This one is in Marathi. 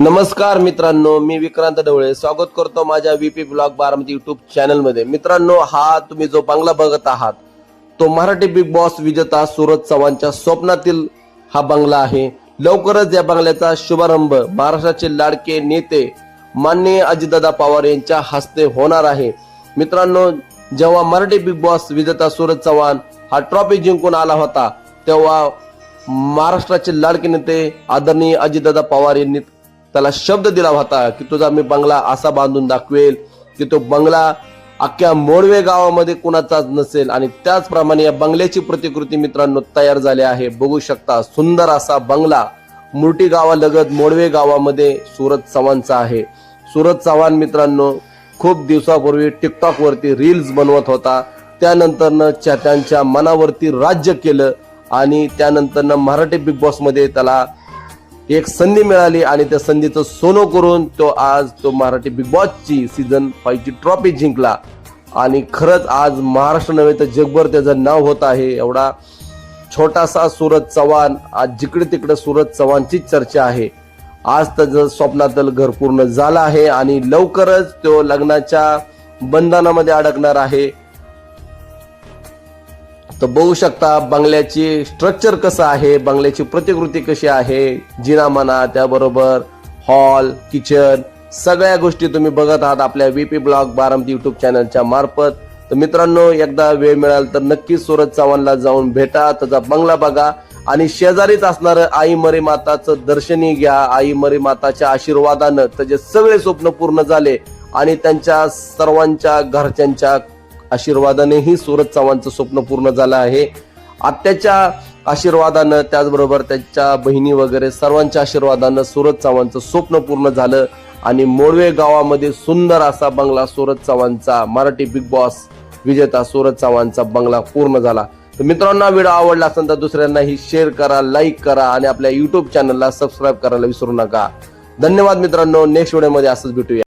नमस्कार मित्रांनो मी विक्रांत ढवळे. स्वागत करतो माझ्या व्हीपी ब्लॉग बारामती युट्यूब चॅनलमध्ये. मित्रांनो हा तुम्ही जो बंगला बघत आहात तो मराठी बिग बॉस विजेता सूरज चव्हाणच्या स्वप्नातील हा बंगला आहे. लवकरच या बंगल्याचा शुभारंभ महाराष्ट्राचे लाडके नेते माननीय अजितदादा पवार यांच्या हस्ते होणार आहे. मित्रांनो जेव्हा मराठी बिग बॉस विजेता सूरज चव्हाण हा ट्रॉफी जिंकून आला होता तेव्हा महाराष्ट्राचे लाडके नेते आदरणीय अजितदादा पवार यांनी त्याला शब्द दिला होता की तुझा मी बंगला असा बांधून दाखवेल की तो बंगला अख्ख्या मोडवे गावामध्ये कुणाचाच नसेल. आणि त्याचप्रमाणे या बंगल्याची प्रतिकृती मित्रांनो तयार झाली आहे. बघू शकता सुंदर असा बंगला मुर्टी गावालगत मोडवे गावामध्ये सुरत चव्हाणचा आहे. सुरत चव्हाण मित्रांनो खूप दिवसापूर्वी टिकटॉक वरती रील्स बनवत होता. त्यानंतरनं चाहत्यांच्या मनावरती राज्य केलं आणि त्यानंतरनं मराठी बिग बॉसमध्ये त्याला एक संधी मिळाली आणि त्या संधीचं सोनं करून तो आज तो मराठी बिग बॉसची सीझन फाईव्हची ट्रॉफी जिंकला. आणि खरंच आज महाराष्ट्र नव्हे तर जगभर त्याचं नाव होत आहे. एवढा छोटासा सूरज चव्हाण आज जिकडे तिकडे सूरज चव्हाणचीच चर्चा आहे. आज त्याचं स्वप्नातलं घर पूर्ण झालं आहे आणि लवकरच तो लग्नाच्या बंधनामध्ये अडकणार आहे. तर बघू शकता बंगल्याची स्ट्रक्चर कसं आहे बंगल्याची प्रतिकृती कशी आहे जिना म्हणा त्याबरोबर हॉल किचन सगळ्या गोष्टी तुम्ही बघत आहात आपल्या व्हीपी ब्लॉग बारामती युट्यूब चॅनलच्या मार्फत. तर मित्रांनो एकदा वेळ मिळाल तर नक्कीच सूरज चव्हाणला जाऊन भेटा त्याचा बंगला बघा. आणि शेजारीच असणारं आई मरी माताचं दर्शनी घ्या. आई मरी माताच्या आशीर्वादानं त्याचे सगळे स्वप्न पूर्ण झाले आणि त्यांच्या सर्वांच्या घरच्यांच्या आशीर्वादानेही सूरज चव्हाणचं स्वप्न पूर्ण झालं आहे. आत्याच्या आशीर्वादानं त्याचबरोबर त्यांच्या बहिणी वगैरे सर्वांच्या आशीर्वादानं सूरज चव्हाणचं स्वप्न पूर्ण झालं. आणि मोडवे गावामध्ये सुंदर असा बंगला सूरज चव्हाणचा मराठी बिग बॉस विजेता सूरज चव्हाणचा बंगला पूर्ण झाला. तर मित्रांनो व्हिडिओ आवडला असेल तर दुसऱ्यांनाही शेअर करा लाईक करा आणि आपल्या युट्यूब चॅनलला सबस्क्राईब करायला विसरू नका. धन्यवाद मित्रांनो. नेक्स्ट व्हिडिओमध्ये असंच भेटूया.